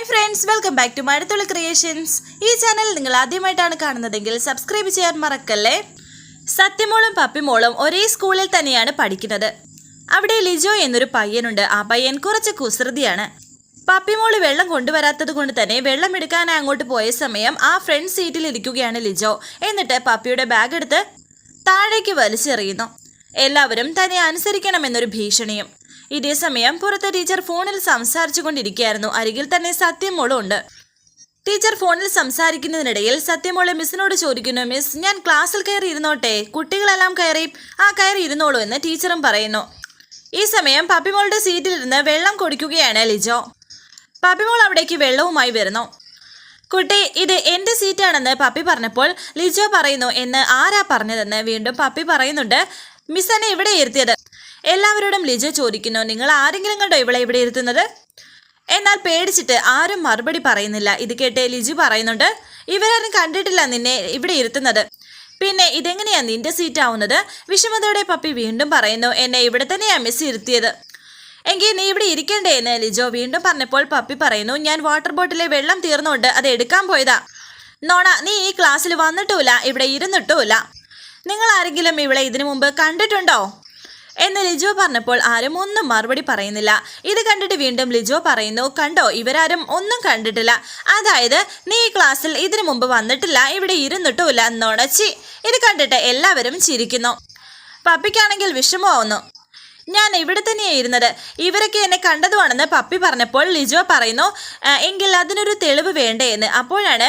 Hi friends welcome back to Mazhathulli creations ഈ channel നിങ്ങൾ ആദ്യമായിട്ടാണ് കാണുന്നതെങ്കിൽ സബ്സ്ക്രൈബ് ചെയ്യാൻ മറക്കല്ലേ? സത്യമോളും പപ്പിമോളും ഒരേ സ്കൂളിൽ തന്നെയാണ് പഠിക്കുന്നത്. അവിടെ ലിജോ എന്നൊരു പയ്യനുണ്ട്. ആ പയ്യൻ കുറച്ച് കുസൃതിയാണ്. പപ്പിമോൾ വെള്ളം കൊണ്ടുവരാത്തത് കൊണ്ട് തന്നെ വെള്ളം എടുക്കാൻ അങ്ങോട്ട് പോയ സമയം ആ ഫ്രണ്ട് സീറ്റിൽ ഇരിക്കുകയാണ് ലിജോ. എന്നിട്ട് പപ്പിയുടെ ബാഗ് എടുത്ത് താഴേക്ക് വലിച്ചെറിയുന്നു. എല്ലാവരും തന്നെ അനുസരിക്കണമെന്നൊരു ഭീഷണിയും. ഇതേ സമയം പുറത്ത് ടീച്ചർ ഫോണിൽ സംസാരിച്ചു കൊണ്ടിരിക്കുകയായിരുന്നു അരികിൽ തന്നെ സത്യമോളും ഉണ്ട് ടീച്ചർ ഫോണിൽ സംസാരിക്കുന്നതിനിടയിൽ സത്യമോളെ മിസ്സിനോട് ചോദിക്കുന്നു മിസ് ഞാൻ ക്ലാസ്സിൽ കയറി ഇരുന്നോട്ടെ കുട്ടികളെല്ലാം കയറി ആ കയറി ഇരുന്നോളൂ എന്ന് ടീച്ചറും പറയുന്നു. ഈ സമയം പപ്പിമോളുടെ സീറ്റിലിരുന്ന് വെള്ളം കുടിക്കുകയാണ് ലിജോ. പപ്പിമോൾ അവിടേക്ക് വെള്ളവുമായി വരുന്നു. കുട്ടി ഇത് എന്റെ സീറ്റാണെന്ന് പപ്പി പറഞ്ഞപ്പോൾ ലിജോ പറയുന്നു എന്ന് ആരാ പറഞ്ഞതെന്ന്? വീണ്ടും പപ്പി പറയുന്നുണ്ട് മിസ് എന്നെ ഇവിടെ ഇരുത്തിയത്? എല്ലാവരോടും ലിജ ചോദിക്കുന്നു നിങ്ങൾ ആരെങ്കിലും കണ്ടോ ഇവളെ ഇവിടെ ഇരുത്തുന്നത്? എന്നാൽ പേടിച്ചിട്ട് ആരും മറുപടി പറയുന്നില്ല. ഇത് കേട്ട് ലിജു പറയുന്നുണ്ട് ഇവരാരും കണ്ടിട്ടില്ല നിന്നെ ഇവിടെ ഇരുത്തുന്നത്. പിന്നെ ഇതെങ്ങനെയാ നിന്റെ സീറ്റ് ആവുന്നത് വിഷമതയുടെ പപ്പി വീണ്ടും പറയുന്നു എന്നെ ഇവിടെ തന്നെയാ മിസ് ഇരുത്തിയത്. എങ്കിൽ നീ ഇവിടെ ഇരിക്കണ്ടേ എന്ന് ലിജോ വീണ്ടും പറഞ്ഞപ്പോൾ പപ്പി പറയുന്നു ഞാൻ വാട്ടർ ബോട്ടിലെ വെള്ളം തീർന്നുകൊണ്ട് അത് എടുക്കാൻ പോയതാ. നോണ നീ ഈ ക്ലാസ്സിൽ വന്നിട്ടുമില്ല ഇവിടെ ഇരുന്നിട്ടുമില്ല. നിങ്ങൾ ആരെങ്കിലും ഇവിടെ ഇതിനു മുമ്പ് കണ്ടിട്ടുണ്ടോ? എന്ന് ലിജോ പറഞ്ഞപ്പോൾ ആരും ഒന്നും മറുപടി പറയുന്നില്ല. ഇത് കണ്ടിട്ട് വീണ്ടും ലിജോ പറയുന്നു കണ്ടോ ഇവരാരും ഒന്നും കണ്ടിട്ടില്ല. അതായത് നീ ഈ ക്ലാസ്സിൽ ഇതിനു മുമ്പ് വന്നിട്ടില്ല ഇവിടെ ഇരുന്നിട്ടുമില്ല എന്നുണച്ചി. ഇത് കണ്ടിട്ട് എല്ലാവരും ചിരിക്കുന്നു. പപ്പിക്കാണെങ്കിൽ വിഷമമാവുന്നു ഞാൻ ഇവിടെ തന്നെയാണ് ഇരുന്നത്? ഇവരൊക്കെ എന്നെ കണ്ടതുമാണെന്ന് പപ്പി പറഞ്ഞപ്പോൾ ലിജോ പറയുന്നു എങ്കിൽ അതിനൊരു തെളിവ് വേണ്ടേ എന്ന്. അപ്പോഴാണ്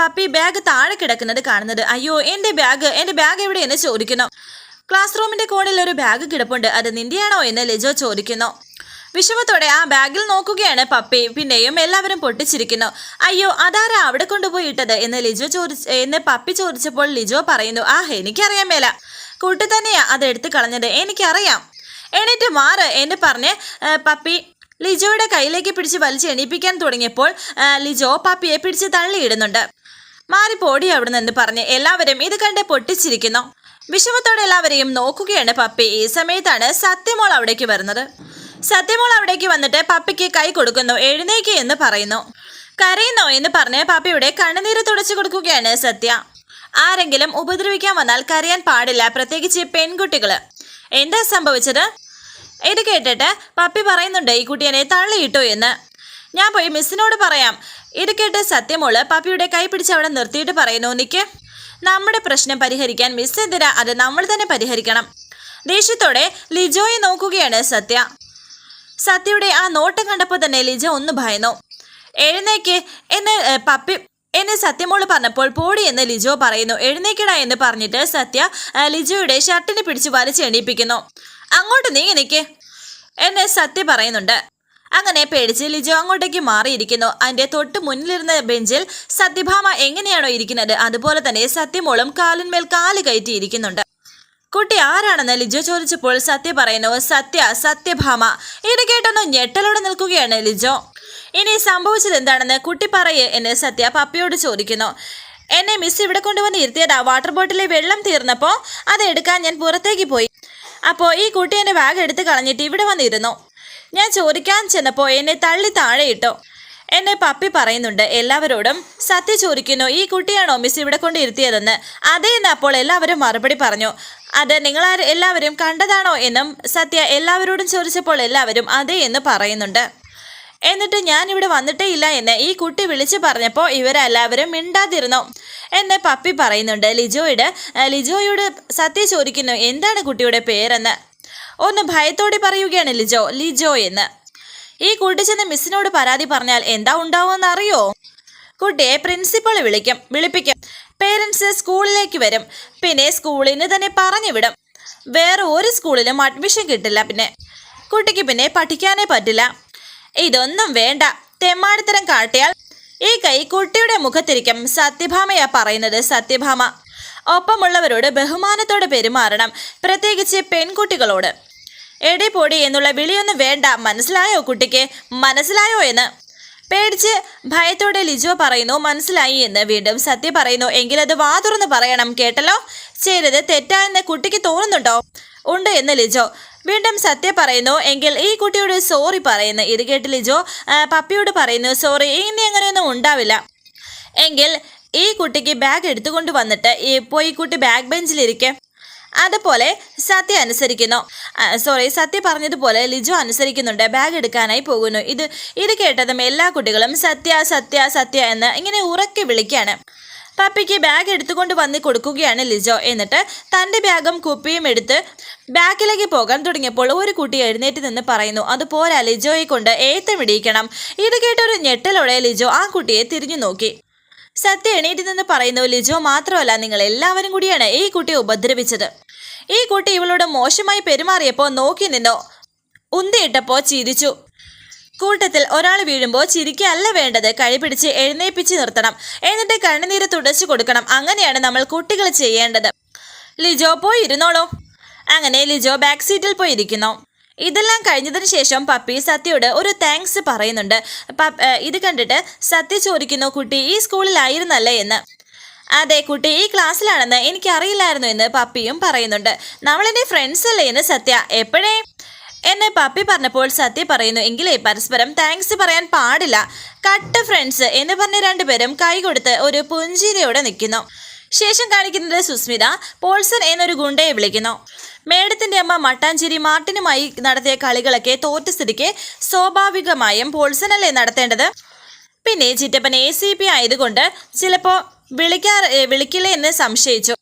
പപ്പി ബാഗ് താഴെ കിടക്കുന്നത് കാണുന്നത്. അയ്യോ എന്റെ ബാഗ് എന്റെ ബാഗ് എവിടെയെന്ന് ചോദിക്കുന്നു. ക്ലാസ് റൂമിന്റെ കോണിൽ ഒരു ബാഗ് കിടപ്പുണ്ട്. അത് നിന്റെയാണോ എന്ന് ലിജോ ചോദിക്കുന്നു. വിഷമത്തോടെ ആ ബാഗിൽ നോക്കുകയാണ് പപ്പി. പിന്നെയും എല്ലാവരും പൊട്ടിച്ചിരിക്കുന്നു. അയ്യോ അതാരാ അവിടെ കൊണ്ടുപോയി ഇട്ടത് എന്ന് ലിജോ ചോദി എന്ന് പപ്പി ചോദിച്ചപ്പോൾ ലിജോ പറയുന്നു ആ എനിക്കറിയാൻ മേല. കൂട്ടി തന്നെയാ അത് എടുത്തു കളഞ്ഞത്. എനിക്കറിയാം. എണീറ്റ് മാറ് എന്ന് പറഞ്ഞ് പപ്പി ലിജോയുടെ കയ്യിലേക്ക് പിടിച്ച് വലിച്ച് എണീപ്പിക്കാൻ തുടങ്ങിയപ്പോൾ ലിജോ പപ്പിയെ പിടിച്ച് തള്ളിയിടുന്നുണ്ട്. മാറി പോടി അവിടെ എന്ന് പറഞ്ഞ് എല്ലാവരും ഇത് കണ്ട് പൊട്ടിച്ചിരിക്കുന്നു. വിഷമത്തോടെ എല്ലാവരെയും നോക്കുകയാണ് പപ്പി. ഈ സമയത്താണ് സത്യമോൾ അവിടേക്ക് വരുന്നത്. സത്യമോൾ അവിടേക്ക് വന്നിട്ട് പപ്പിക്ക് കൈ കൊടുക്കുന്നു. എഴുന്നേക്ക് എന്ന് പറയുന്നു. കരയുന്നോ എന്ന് പറഞ്ഞ് പപ്പിയുടെ കണ്ണുനീര് തുടച്ചു കൊടുക്കുകയാണ് സത്യ. ആരെങ്കിലും ഉപദ്രവിക്കാൻ വന്നാൽ കരയാൻ പാടില്ല. പ്രത്യേകിച്ച് പെൺകുട്ടികൾ. എന്താ സംഭവിച്ചത്? ഇത് കേട്ടിട്ട് പപ്പി പറയുന്നുണ്ട് ഈ കുട്ടിയെ തള്ളിയിട്ടു എന്ന്. ഞാൻ പോയി മിസ്സിനോട് പറയാം. ഇത് കേട്ട് സത്യമോൾ പപ്പിയുടെ കൈ പിടിച്ച് അവിടെ നിർത്തിയിട്ട് പറയുന്നു നിക്ക് നമ്മുടെ പ്രശ്നം പരിഹരിക്കാൻ മിസ് എന്തിനാ? അത് നമ്മൾ തന്നെ പരിഹരിക്കണം. ദേഷ്യത്തോടെ ലിജോയെ നോക്കുകയാണ് സത്യ. സത്യയുടെ ആ നോട്ടം കണ്ടപ്പോൾ തന്നെ ലിജ ഒന്ന് ഭയന്നു. എഴുന്നേക്ക് എന്ന് പപ്പി എന്നെ സത്യമോൾ പറഞ്ഞപ്പോൾ പോടി എന്ന് ലിജോ പറയുന്നു. എഴുന്നേക്കടാ എന്ന് പറഞ്ഞിട്ട് സത്യ ലിജോയുടെ ഷർട്ടിനെ പിടിച്ച് വലിച്ചെണീപ്പിക്കുന്നു അങ്ങോട്ട് നീങ്ങി നിൽക്ക് എന്നെ സത്യ പറയുന്നുണ്ട്. അങ്ങനെ പേടിച്ച് ലിജോ അങ്ങോട്ടേക്ക് മാറിയിരിക്കുന്നു. അതിന്റെ തൊട്ട് മുന്നിലിരുന്ന ബെഞ്ചിൽ സത്യഭാമ എങ്ങനെയാണോ ഇരിക്കുന്നത്? അതുപോലെ തന്നെ സത്യമോളും കാലിന്മേൽ കാൽ കയറ്റി ഇരിക്കുന്നുണ്ട്. കുട്ടി ആരാണെന്ന് ലിജോ ചോദിച്ചപ്പോൾ സത്യ പറയുന്നു സത്യ സത്യഭാമ. ഇത് കേട്ടൊന്ന് ഞെട്ടലോടെ നിൽക്കുകയാണ് ലിജോ. ഇനി സംഭവിച്ചത് എന്താണെന്ന് കുട്ടി പറയേ എന്ന് സത്യ പപ്പയോട് ചോദിക്കുന്നു. എന്നെ മിസ് ഇവിടെ കൊണ്ടുവന്ന് ഇരുത്തിയതാ. വാട്ടർ ബോട്ടിലെ വെള്ളം തീർന്നപ്പോൾ അതെടുക്കാൻ ഞാൻ പുറത്തേക്ക് പോയി. അപ്പോൾ ഈ കുട്ടി എന്റെ ബാഗ് എടുത്ത് കളഞ്ഞിട്ട് ഇവിടെ വന്നിരുന്നു. ഞാൻ ചോദിക്കാൻ ചെന്നപ്പോൾ എന്നെ തള്ളി താഴെ ഇട്ടു. എന്നെ പപ്പി പറയുന്നുണ്ട് എല്ലാവരോടും സത്യ ചോദിക്കുന്നു ഈ കുട്ടിയാണോ മിസ് ഇവിടെ കൊണ്ടിരുത്തിയതെന്ന്? അതേ എന്ന് അപ്പോൾ എല്ലാവരും മറുപടി പറഞ്ഞു. അത് നിങ്ങൾ എല്ലാവരും കണ്ടതാണോ? എന്നും സത്യ എല്ലാവരോടും ചോദിച്ചപ്പോൾ എല്ലാവരും അതേ എന്ന് പറയുന്നുണ്ട്. എന്നിട്ട് ഞാൻ ഇവിടെ വന്നിട്ടേ ഇല്ല എന്ന് ഈ കുട്ടി വിളിച്ചു പറഞ്ഞപ്പോൾ ഇവരെല്ലാവരും മിണ്ടാതിരുന്നു. എന്നെ പപ്പി പറയുന്നുണ്ട് ലിജോയുടെ ലിജോയോട് സത്യ ചോദിക്കുന്നു എന്താണ് കുട്ടിയുടെ പേരെന്ന്? ഒന്ന് ഭയത്തോടെ പറയുകയാണ് ലിജോ ലിജോ എന്ന്. ഈ കുട്ടി ചെന്ന് മിസ്സിനോട് പരാതി പറഞ്ഞാൽ എന്താ ഉണ്ടാവുമെന്ന് അറിയോ? കുട്ടിയെ പ്രിൻസിപ്പൾ വിളിക്കും വിളിപ്പിക്കും. പേരൻസ് സ്കൂളിലേക്ക് വരും. പിന്നെ സ്കൂളിന് തന്നെ പറഞ്ഞു വിടും. വേറെ ഒരു സ്കൂളിലും അഡ്മിഷൻ കിട്ടില്ല പിന്നെ. കുട്ടിക്ക് പിന്നെ പഠിക്കാനേ പറ്റില്ല. ഇതൊന്നും വേണ്ട. തെമ്മാടിത്തരം കാട്ടിയാൽ ഈ കൈ കുട്ടിയുടെ മുഖത്തിരിക്കും. സത്യഭാമയാ പറയുന്നത് സത്യഭാമ. ഒപ്പമുള്ളവരോട് ബഹുമാനത്തോടെ പെരുമാറണം. പ്രത്യേകിച്ച് പെൺകുട്ടികളോട്. എടി പൊടി എന്നുള്ള വിളിയൊന്നും വേണ്ട. മനസ്സിലായോ കുട്ടിക്ക്? മനസ്സിലായോ എന്ന്? പേടിച്ച് ഭയത്തോടെ ലിജോ പറയുന്നു മനസ്സിലായി എന്ന് വീണ്ടും സത്യ പറയുന്നു. എങ്കിലത് വാതുറന്ന് പറയണം കേട്ടല്ലോ? ചെയ്തത് തെറ്റായെന്ന് കുട്ടിക്ക് തോന്നുന്നുണ്ടോ? ഉണ്ട് എന്ന് ലിജോ. വീണ്ടും സത്യ പറയുന്നു എങ്കിൽ ഈ കുട്ടിയോട് സോറി പറയുന്നു. ഇത് കേട്ട് ലിജോ പപ്പിയോട് പറയുന്നു സോറി ഇനി അങ്ങനെയൊന്നും ഉണ്ടാവില്ല. എങ്കിൽ ഈ കുട്ടിക്ക് ബാഗ് എടുത്തുകൊണ്ട് വന്നിട്ട് ഇപ്പോൾ ഈ കുട്ടി ബാഗ് ബെഞ്ചിലിരിക്കെ. അതുപോലെ സത്യ അനുസരിക്കുന്നു. സോറി സത്യ പറഞ്ഞതുപോലെ ലിജു അനുസരിക്കുന്നുണ്ട്. ബാഗ് എടുക്കാനായി പോകുന്നു. ഇത് ഇത് കേട്ടതും എല്ലാ കുട്ടികളും സത്യ സത്യ സത്യ എന്ന് ഇങ്ങനെ ഉറക്കെ വിളിക്കുകയാണ്. പപ്പിക്ക് ബാഗ് എടുത്തുകൊണ്ട് വന്ന് കൊടുക്കുകയാണ് ലിജോ. എന്നിട്ട് തന്റെ ബാഗും കുപ്പിയും എടുത്ത് ബാക്കിലേക്ക് പോകാൻ തുടങ്ങിയപ്പോൾ ഒരു കുട്ടി എഴുന്നേറ്റ് നിന്ന് പറയുന്നു അത് പോരാ ലിജോയെ കൊണ്ട് ഏത്തമിടിയിക്കണം ഇത് കേട്ടൊരു ഞെട്ടലോടെ ലിജോ ആ കുട്ടിയെ തിരിഞ്ഞു നോക്കി. സത്യ എണീറ്റ് നിന്ന് പറയുന്നു ലിജോ മാത്രമല്ല നിങ്ങൾ എല്ലാവരും കൂടിയാണ് ഈ കുട്ടിയെ ഉപദ്രവിച്ചത്. ഈ കുട്ടി ഇവളോട് മോശമായി പെരുമാറിയപ്പോൾ നോക്കി നിന്നോ. ഉന്തിയിട്ടപ്പോൾ ചിരിച്ചു. കൂട്ടത്തിൽ ഒരാൾ വീഴുമ്പോൾ ചിരിക്കല്ല വേണ്ടത് കൈ പിടിച്ച് എഴുന്നേപ്പിച്ച് നിർത്തണം. എന്നിട്ട് കണ്ണുനീര് തുടച്ചു കൊടുക്കണം. അങ്ങനെയാണ് നമ്മൾ കുട്ടികൾ ചെയ്യേണ്ടത്. ലിജോ പോയി ഇരുന്നോളൂ അങ്ങനെ ലിജോ ബാക്ക് സീറ്റിൽ പോയി ഇരിക്കുന്നു ഇതെല്ലാം കഴിഞ്ഞതിന് ശേഷം പപ്പി സത്യയോട് ഒരു താങ്ക്സ് പറയുന്നുണ്ട്. ഇത് കണ്ടിട്ട് സത്യ ചോദിക്കുന്നു കുട്ടി ഈ സ്കൂളിലായിരുന്നല്ലേ എന്ന്? അതെ കുട്ടി ഈ ക്ലാസ്സിലാണെന്ന് എനിക്കറിയില്ലായിരുന്നു എന്ന് പപ്പിയും പറയുന്നുണ്ട്. നമ്മളെന്റെ ഫ്രണ്ട്സ് അല്ലേ എന്ന് സത്യ എപ്പോഴേ? എന്നെ പപ്പി പറഞ്ഞപ്പോൾ സത്യ പറയുന്നു എങ്കിലേ പരസ്പരം താങ്ക്സ് പറയാൻ പാടില്ല. കട്ട് ഫ്രണ്ട്സ് എന്ന് പറഞ്ഞ രണ്ടുപേരും കൈ കൊടുത്ത് ഒരു പുഞ്ചിരിയോടെ നിൽക്കുന്നു. ശേഷം കാണിക്കുന്നത് സുസ്മിത പോൾസൺ എന്നൊരു ഗുണ്ടയെ വിളിക്കുന്നു. മേഡത്തിന്റെ അമ്മ മട്ടാഞ്ചേരി മാർട്ടിനുമായി നടത്തിയ കളികളൊക്കെ തോറ്റ സ്ഥിതിക്ക് സ്വാഭാവികമായും പോൾസനല്ലേ നടത്തേണ്ടത്? പിന്നെ ചിറ്റപ്പൻ എ സി പി ആയതുകൊണ്ട് ചിലപ്പോൾ വിളിക്കാ വിളിക്കില്ലേ എന്ന് സംശയിച്ചു.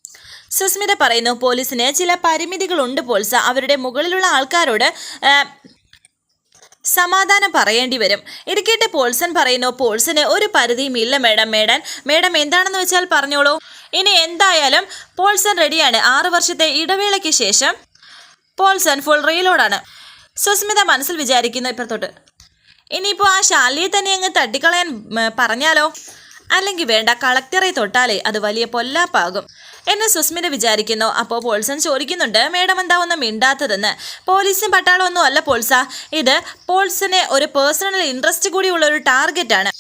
സുസ്മിത പറയുന്നു പോലീസിന് ചില പരിമിതികളുണ്ട് പോൾസ. അവരുടെ മുകളിലുള്ള ആൾക്കാരോട് സമാധാനം പറയേണ്ടി വരും. ഇടുക്കിയിട്ട് പോൾസൺ പറയുന്നു പോൾസന് ഒരു പരിധിയും ഇല്ല മേഡം മേഡം. മേഡം എന്താണെന്ന് വെച്ചാൽ പറഞ്ഞോളൂ. ഇനി എന്തായാലും പോൾസൺ റെഡിയാണ്. ആറ് വർഷത്തെ ഇടവേളയ്ക്ക് ശേഷം പോൾസൺ ഫുൾ റീലോഡാണ് സുസ്മിത മനസ്സിൽ വിചാരിക്കുന്നു ഇപ്പുറത്തോട്ട്. ഇനിയിപ്പോൾ ആ ശാലിയെ തന്നെ അങ്ങ് തട്ടിക്കളയാൻ പറഞ്ഞാലോ? അല്ലെങ്കിൽ വേണ്ട കളക്ടറെ തൊട്ടാലേ അത് വലിയ പൊല്ലാപ്പാകും. എന്ന് സുസ്മിത വിചാരിക്കുന്നു. അപ്പോൾ പോൾസൺ ചോദിക്കുന്നുണ്ട് മേഡം എന്താ ഒന്നും മിണ്ടാത്തതെന്ന്? പോലീസും പട്ടാളമൊന്നും അല്ല പോൾസ. ഇത് പോൾസനെ ഒരു പേഴ്സണൽ ഇൻട്രസ്റ്റ് കൂടിയുള്ള ഒരു ടാർഗറ്റാണ്.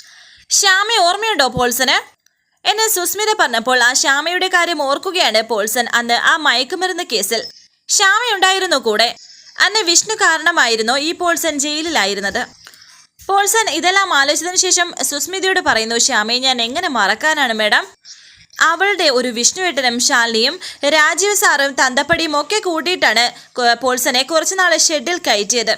ശ്യാമി ഓർമ്മയുണ്ടോ പോൾസന്? എന്നെ സുസ്മിത പറഞ്ഞപ്പോൾ ആ ശ്യാമയുടെ കാര്യം ഓർക്കുകയാണ് പോൾസൺ അന്ന് ആ മയക്കുമരുന്ന് കേസിൽ. ശ്യാമയുണ്ടായിരുന്നു കൂടെ. അന്ന് വിഷ്ണു കാരണമായിരുന്നു ഈ പോൾസൺ ജയിലിലായിരുന്നത്. പോൾസൺ ഇതെല്ലാം ആലോചിച്ചതിന് ശേഷം സുസ്മിതയോട് പറയുന്നു ശ്യാമയെ ഞാൻ എങ്ങനെ മറക്കാനാണ് മേഡം? അവളുടെ ഒരു വിഷ്ണുവേട്ടനും ശാലിനിയും രാജീവ് സാറും തന്തപ്പടിയും ഒക്കെ കൂട്ടിയിട്ടാണ് പോൾസനെ കുറച്ചുനാൾ ഷെഡിൽ കയറ്റിയത്.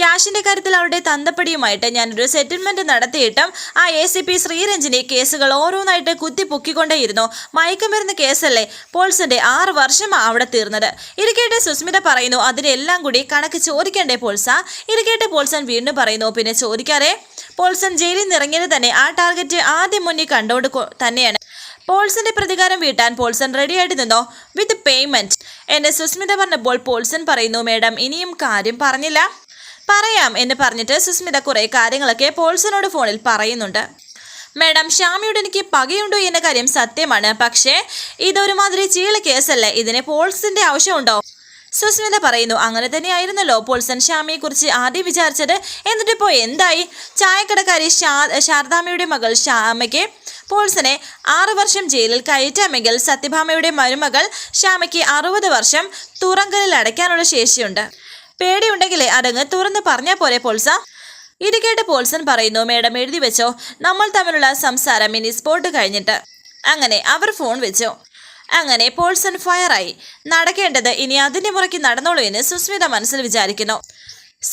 ക്യാഷിന്റെ കാര്യത്തിൽ അവരുടെ തന്തപ്പടിയുമായിട്ട് ഞാനൊരു സെറ്റിൽമെന്റ് നടത്തിയിട്ടും ആ എ സി പി ശ്രീരഞ്ജിനി കേസുകൾ ഓരോന്നായിട്ട് കുത്തി പൊക്കിക്കൊണ്ടേയിരുന്നു മയക്കുമരുന്ന് കേസല്ലേ പോൾസന്റെ ആറ് വർഷം അവിടെ തീർന്നത്. ഇരിക്കേട്ടെ കേട്ട് സുസ്മിത പറയുന്നു അതിനെല്ലാം കൂടി കണക്ക് ചോദിക്കണ്ടേ പോൾസ? ഇരിക്കേട്ടെ പോൾസൻ വീണ്ടും പറയുന്നു പിന്നെ ചോദിക്കാറേ പോൾസൺ ജയിലിൽ നിന്ന് ഇറങ്ങിയത് തന്നെ ആ ടാർഗറ്റ് ആദ്യം മുന്നിൽ കണ്ടോണ്ട് തന്നെയാണ്. പോൾസന്റെ പ്രതികാരം വീട്ടാൻ പോൾസൺ റെഡിയായിട്ട് നിന്നോ? വിത്ത് പേയ്മെന്റ് എന്നെ സുസ്മിത പറഞ്ഞപ്പോൾ പോൾസൺ പറയുന്നു മേഡം ഇനിയും കാര്യം പറഞ്ഞില്ല. പറയാം എന്ന് പറഞ്ഞിട്ട് സുസ്മിത കുറെ കാര്യങ്ങളൊക്കെ പോൾസനോട് ഫോണിൽ പറയുന്നുണ്ട്. മേഡം ശ്യാമിയോട് എനിക്ക് പകയുണ്ടോ എന്ന കാര്യം സത്യമാണ്. പക്ഷേ ഇതൊരുമാതിരി ചീള കേസല്ലേ. ഇതിന് പോൾസിന്റെ ആവശ്യമുണ്ടോ? സുസ്മിത പറയുന്നു അങ്ങനെ തന്നെയായിരുന്നല്ലോ. പോൾസൺ ശ്യാമിയെ കുറിച്ച് ആദ്യം വിചാരിച്ചത്. എന്നിട്ടിപ്പോ എന്തായി? ചായക്കടക്കാരി ഷാ ശാരദാമ്മയുടെ മകൾ ശ്യാമയ്ക്ക് പോൾസനെ ആറു വർഷം ജയിലിൽ കയറ്റാമെങ്കിൽ സത്യഭാമയുടെ മരുമകൾ ശ്യാമയ്ക്ക് അറുപത് വർഷം തുറങ്കലിൽ അടയ്ക്കാനുള്ള ശേഷിയുണ്ട്. പേടിയുണ്ടെങ്കിലേ അടങ്ങ് തുറന്ന് പറഞ്ഞാൽ പോലെ പോൾസ? ഇത് കേട്ട് പറയുന്നു മേഡം എഴുതി വെച്ചോ. നമ്മൾ തമ്മിലുള്ള സംസാരം ഇനി സ്പോട്ട് കഴിഞ്ഞിട്ട്. അങ്ങനെ അവർ ഫോൺ വെച്ചു. അങ്ങനെ പോൾസൺ ഫയറായി. നടക്കേണ്ടത് ഇനി അതിന്റെ മുറയ്ക്ക് നടന്നോളൂ എന്ന് സുസ്മിത മനസ്സിൽ വിചാരിക്കുന്നു.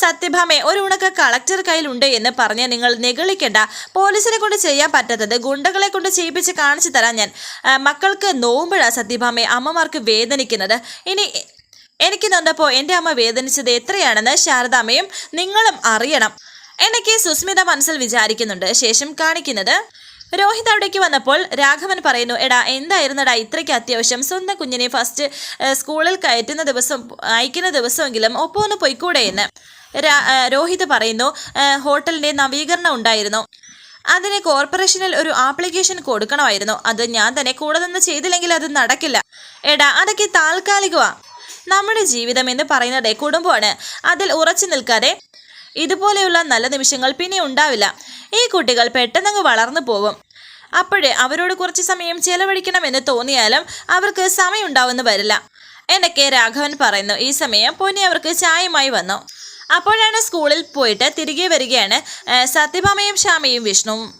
സത്യഭാമെ ഒരു ഉണക്ക കളക്ടർ കയ്യിലുണ്ട് എന്ന് പറഞ്ഞ് നിങ്ങൾ നിഗളിക്കേണ്ട. പോലീസിനെ കൊണ്ട് ചെയ്യാൻ പറ്റാത്തത് ഗുണ്ടകളെ കൊണ്ട് ചെയ്യിപ്പിച്ച് കാണിച്ചു തരാൻ ഞാൻ മക്കൾക്ക് നോമ്പുഴ സത്യഭാമെ അമ്മമാർക്ക് വേദനിക്കുന്നത്. ഇനി എനിക്ക് നൊന്നപ്പോൾ എന്റെ അമ്മ വേദനിച്ചത് എത്രയാണെന്ന് ശാരദാമ്മയും നിങ്ങളും അറിയണം. എനിക്ക് സുസ്മിത മനസ്സിൽ വിചാരിക്കുന്നുണ്ട്. ശേഷം കാണിക്കുന്നത് രോഹിത് അവിടേക്ക് വന്നപ്പോൾ രാഘവൻ പറയുന്നു എടാ എന്തായിരുന്നടാ ഇത്രയ്ക്ക് അത്യാവശ്യം? സ്വന്തം കുഞ്ഞിനെ ഫസ്റ്റ് സ്കൂളിൽ കയറ്റുന്ന ദിവസം അയക്കുന്ന ദിവസമെങ്കിലും ഒപ്പം ഒന്ന് പൊയ്ക്കൂടെ എന്ന്. രോഹിത് പറയുന്നു ഹോട്ടലിന്റെ നവീകരണം ഉണ്ടായിരുന്നു. അതിന് കോർപ്പറേഷനിൽ ഒരു ആപ്ലിക്കേഷൻ കൊടുക്കണമായിരുന്നു. അത് ഞാൻ തന്നെ കൂടെ നിന്ന് ചെയ്തില്ലെങ്കിൽ അത് നടക്കില്ല. എടാ അതൊക്കെ താൽക്കാലികമാ. നമ്മുടെ ജീവിതം എന്ന് പറയുന്നത് കുടുംബമാണ്. അതിൽ ഉറച്ചു നിൽക്കാതെ ഇതുപോലെയുള്ള നല്ല നിമിഷങ്ങൾ പിന്നെ ഉണ്ടാവില്ല. ഈ കുട്ടികൾ പെട്ടെന്നങ്ങ് വളർന്നു പോകും. അപ്പോഴേ അവരോട് കുറച്ച് സമയം ചെലവഴിക്കണമെന്ന് തോന്നിയാലും അവർക്ക് സമയം ഉണ്ടാവുമെന്ന് വരില്ല. എന്നൊക്കെ രാഘവൻ പറയുന്നു. ഈ സമയം പൊന്നി അവർക്ക് ചായമായി വന്നു. അപ്പോഴാണ് സ്കൂളിൽ പോയിട്ട് തിരികെ വരികയാണ് സത്യഭാമയും ശ്യാമയും വിഷ്ണുവും.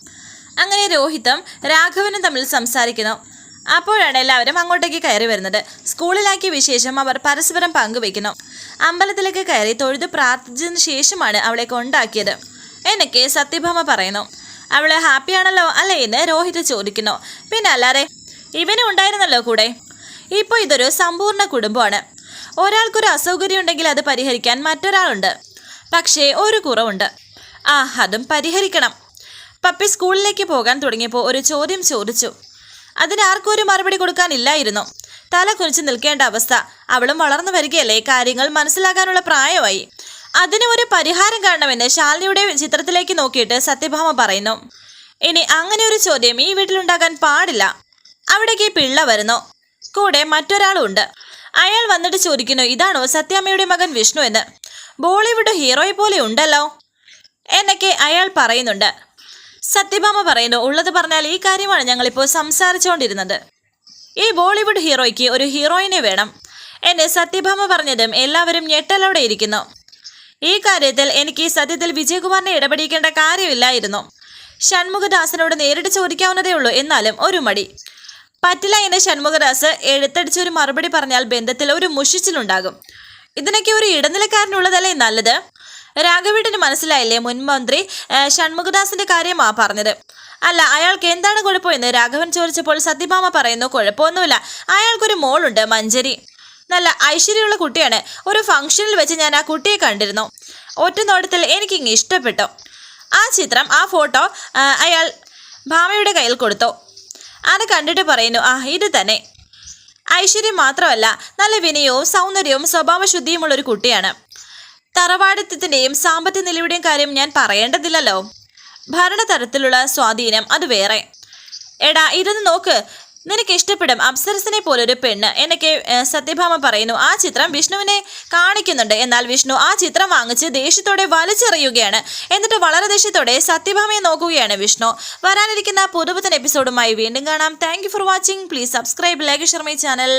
അങ്ങനെ രോഹിതം രാഘവനും തമ്മിൽ സംസാരിക്കുന്നു. അപ്പോഴാണ് എല്ലാവരും അങ്ങോട്ടേക്ക് കയറി വരുന്നത്. സ്കൂളിലാക്കിയ വിശേഷം അവർ പരസ്പരം പങ്കുവെക്കുന്നു അമ്പലത്തിലേക്ക് കയറി തൊഴുത് പ്രാർത്ഥിച്ചതിന് ശേഷമാണ് അവളെ കൊണ്ടാക്കിയത്. എന്നൊക്കെ സത്യഭാമ പറയുന്നു. അവൾ ഹാപ്പിയാണല്ലോ അല്ലേ? എന്ന് രോഹിത് ചോദിക്കുന്നു. പിന്നെ അല്ലാതെ ഇവനും ഉണ്ടായിരുന്നല്ലോ കൂടെ? ഇപ്പോൾ ഇതൊരു സമ്പൂർണ കുടുംബമാണ്. ഒരാൾക്കൊരു അസൗകര്യം ഉണ്ടെങ്കിൽ അത് പരിഹരിക്കാൻ മറ്റൊരാളുണ്ട്. പക്ഷേ ഒരു കുറവുണ്ട്. ആ അതും പരിഹരിക്കണം. പപ്പി സ്കൂളിലേക്ക് പോകാൻ തുടങ്ങിയപ്പോൾ ഒരു ചോദ്യം ചോദിച്ചു. അതിനാർക്കും ഒരു മറുപടി കൊടുക്കാനില്ലായിരുന്നു. തല കുനിച്ച് നിൽക്കേണ്ട അവസ്ഥ. അവളും വളർന്നു വരികയല്ലേ? കാര്യങ്ങൾ മനസ്സിലാക്കാനുള്ള പ്രായമായി. അതിന് ഒരു പരിഹാരം കാണണമെന്ന് ശാലിനിയുടെ ചിത്രത്തിലേക്ക് നോക്കിയിട്ട് സത്യഭാമ പറയുന്നു. ഇനി അങ്ങനെ ഒരു ചോദ്യം ഈ വീട്ടിലുണ്ടാകാൻ പാടില്ല. അവിടേക്ക് പിള്ള വരുന്നു. കൂടെ മറ്റൊരാളും ഉണ്ട്. അയാൾ വന്നിട്ട് ചോദിക്കുന്നു ഇതാണോ സത്യാമ്മയുടെ മകൻ വിഷ്ണു എന്ന്? ബോളിവുഡ് ഹീറോയെ പോലെ ഉണ്ടല്ലോ എന്നൊക്കെ അയാൾ പറയുന്നുണ്ട്. സത്യഭാമ പറയുന്നു ഉള്ളത് പറഞ്ഞാൽ ഈ കാര്യമാണ് ഞങ്ങളിപ്പോൾ സംസാരിച്ചുകൊണ്ടിരുന്നത്. ഈ ബോളിവുഡ് ഹീറോയ്ക്ക് ഒരു ഹീറോയിനെ വേണം എന്നെ സത്യഭാമ പറഞ്ഞതും എല്ലാവരും ഞെട്ടലോടെ ഇരിക്കുന്നു. ഈ കാര്യത്തിൽ എനിക്ക് സത്യത്തിൽ വിജയകുമാറിനെ ഇടപെടിക്കേണ്ട കാര്യമില്ലായിരുന്നു. ഷൺമുഖദാസിനോട് നേരിട്ട് ചോദിക്കാവുന്നതേ ഉള്ളൂ എന്നാലും ഒരു മടി. പറ്റില്ല എന്ന് ഷൺമുഖദാസ് എഴുത്തടിച്ചൊരു മറുപടി പറഞ്ഞാൽ ബന്ധത്തിൽ ഒരു മുഷിച്ചിലുണ്ടാകും. ഇതിനൊക്കെ ഒരു ഇടനിലക്കാരനുള്ളതല്ലേ നല്ലത്? രാഘവേട്ടന് മനസ്സിലായില്ലേ മുൻമന്ത്രി ഷൺമുഖദാസിന്റെ കാര്യമാ പറഞ്ഞത്. അല്ല അയാൾക്ക് എന്താണ് കുഴപ്പമെന്ന്? രാഘവൻ ചോദിച്ചപ്പോൾ സത്യഭാമ പറയുന്നു കുഴപ്പമൊന്നുമില്ല. അയാൾക്കൊരു മോളുണ്ട് മഞ്ജരി. നല്ല ഐശ്വര്യമുള്ള കുട്ടിയാണ്. ഒരു ഫംഗ്ഷനിൽ വെച്ച് ഞാൻ ആ കുട്ടിയെ കണ്ടിരുന്നു. ഒറ്റ നോട്ടത്തിൽ എനിക്കിങ്ങ് ഇഷ്ടപ്പെട്ടു. ആ ചിത്രം ആ ഫോട്ടോ അയാൾ ഭാമയുടെ കയ്യിൽ കൊടുത്തു. അത് കണ്ടിട്ട് പറയുന്നു ആ ഇത് തന്നെ. ഐശ്വര്യം മാത്രമല്ല നല്ല വിനയവും സൗന്ദര്യവും സ്വഭാവശുദ്ധിയുമുള്ള ഒരു കുട്ടിയാണ്. തറവാടിത്തത്തിന്റെയും സാമ്പത്തിക നിലയുടെയും കാര്യം ഞാൻ പറയേണ്ടതില്ലല്ലോ. ഭരണതരത്തിലുള്ള സ്വാധീനം അത് വേറെ. എടാ ഇരുന്ന് നോക്ക് നിനക്ക് ഇഷ്ടപ്പെടും അപ്സരസിനെ പോലൊരു പെണ്ണ് എന്നൊക്കെ സത്യഭാമ പറയുന്നു. ആ ചിത്രം വിഷ്ണുവിനെ കാണിക്കുന്നുണ്ട്. എന്നാൽ വിഷ്ണു ആ ചിത്രം വാങ്ങിച്ച് ദേഷ്യത്തോടെ വലിച്ചെറിയുകയാണ്. എന്നിട്ട് വളരെ ദേഷ്യത്തോടെ സത്യഭാമയെ നോക്കുകയാണ് വിഷ്ണു. വരാനിരിക്കുന്ന പുതുപുത്തൻ എപ്പിസോഡുമായി വീണ്ടും കാണാം. Thank for watching please subscribe like share my channel